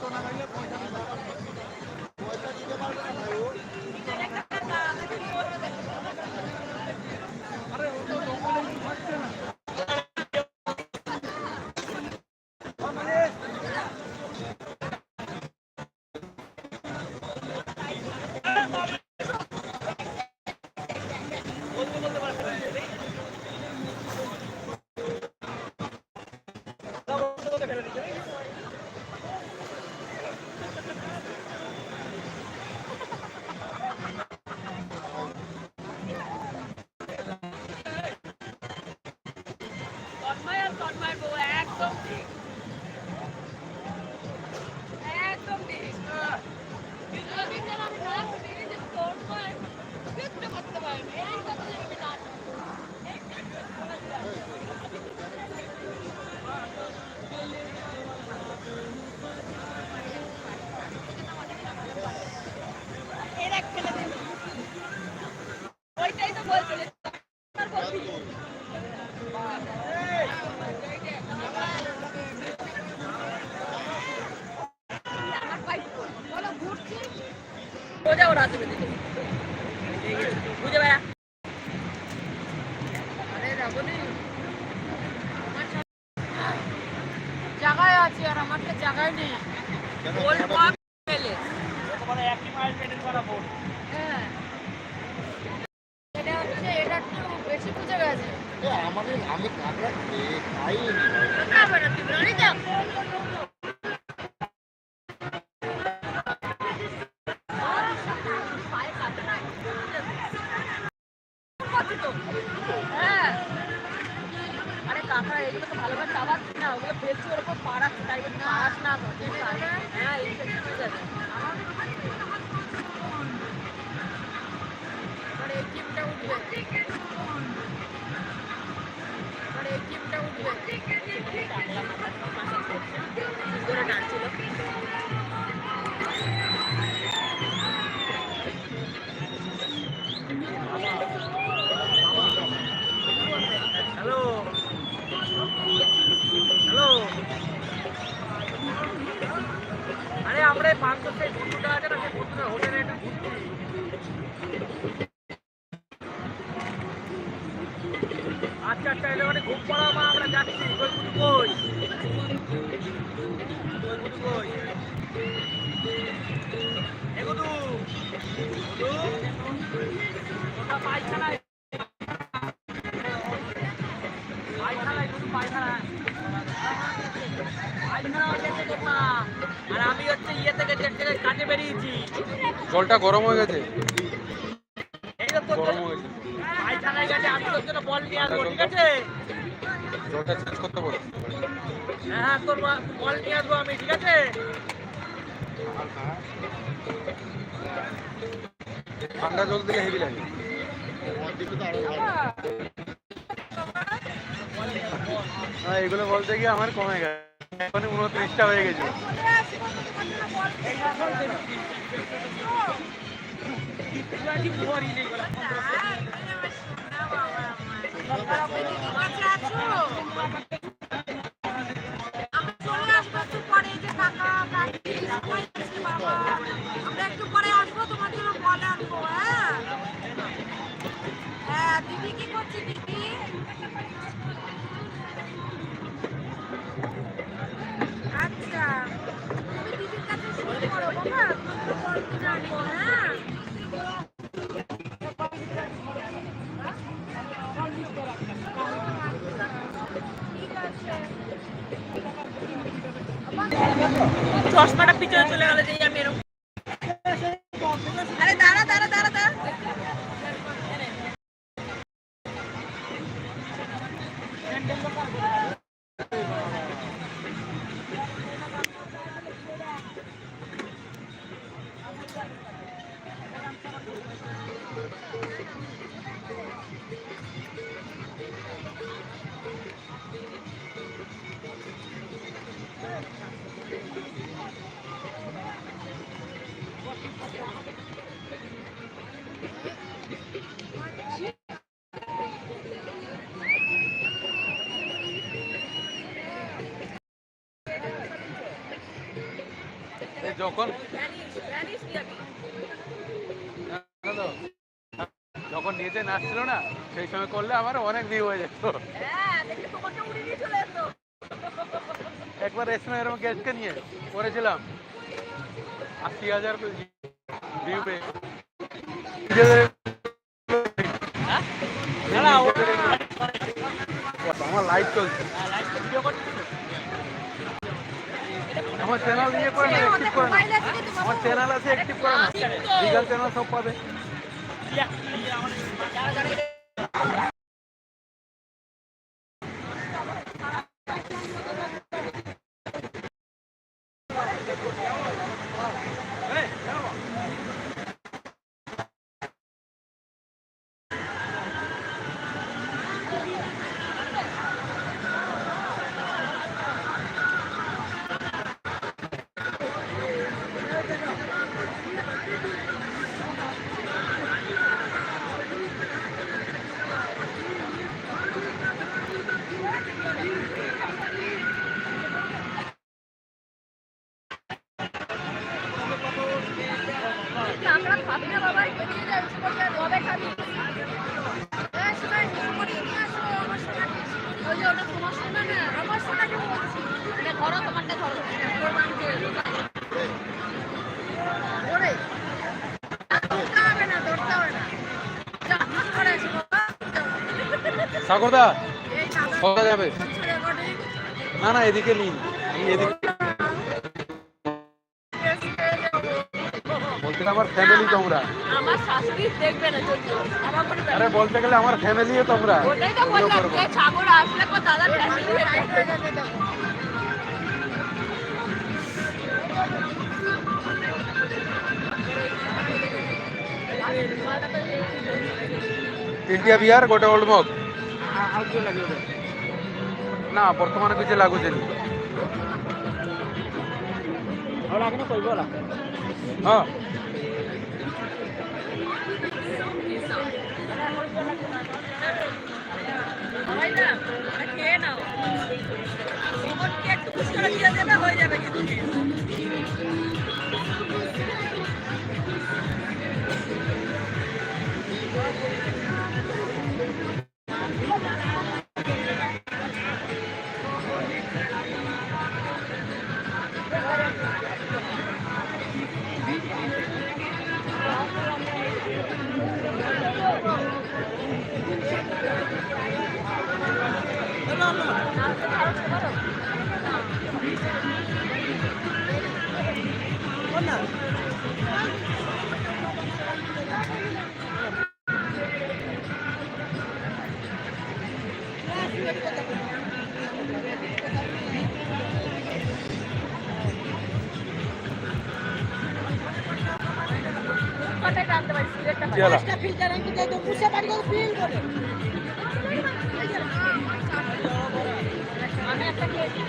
Tanmoy Thank. সোজা ওরা তুমি দিকে বুঝে নি জায়গায় আছি আর আমারটা জায়গায় নেই ওল্ড পার্ক পেলে হ্যাঁ এটা হচ্ছে এটা একটু বেশি বুঝে গেছে। আমাদের আমি কাঁকড়া খেয়ে খাইনি খাবে না তুমি অনেক হ্যাঁ। আরে কাকা এগুলো তো ভালো করে না, ওগুলো ফেলছি ওরকম পাড়াচ্ছি, তাই পাড়াস না হ্যাঁ ইনফেকশন আচ্ছা আচ্ছা মা আমরা যাচ্ছি আমি হচ্ছে ইয়ে থেকে বেরিয়েছি। জলটা গরম হয়ে গেছে। ঠিক আছে। জলটা চেঞ্জ করতে বলো। হ্যাঁ তোর বা- বল নিয়ে আসব আমি ঠিক আছে? ঠান্ডা জল দিলে হেভি লাগে। হ্যাঁ এগুলো বলতে গিয়ে আমার কমে গেছে। এখন উনত্রিশটা হয়ে গেছে। আসব একটু পরে এই যে কাকা কাকি সবাই আছে বাবা আমরা একটু পরে আসব তোমার জন্য বলে আনব হ্যাঁ হ্যাঁ দিদি কি করছে দিদি আচ্ছা তুমি দিদির কাছে শুরু করো বাবা তুমি বল কিনে আনব হ্যাঁ ശ്വാസം അടപ്പിച്ചു വെച്ചാൽ যখন যখন নিজে নাচছিল না, সেই সময় করলে আমার অনেক ভিউ হয়ে যেত। একবার এসে এরকম গেস্টকে নিয়ে করেছিলাম। আশি হাজার ভিউ পেয়ে। আমার লাইভ চলছে। আমার চ্যানেল নিয়ে করে না অ্যাক্টিভ করে না। আমার চ্যানেল আছে অ্যাক্টিভ করে না। লিগাল চ্যানেল সব পাবে। সাগরদা কোথা যাবে। না না এদিকে নিন। আমি এদিকে বলতে গেলে আমার ফ্যামিলি তোমরা। আরে বলতে গেলে আমার ফ্যামিলিও তোমরা। ওটাই তো ভিডিও বললাম করব। যে বর্তমানে কিছু লাগুছে দাদা ফ্যামিলি ফিল্টার আমি তো পুষে পারি ফিল করে আমি একটা খেয়েছি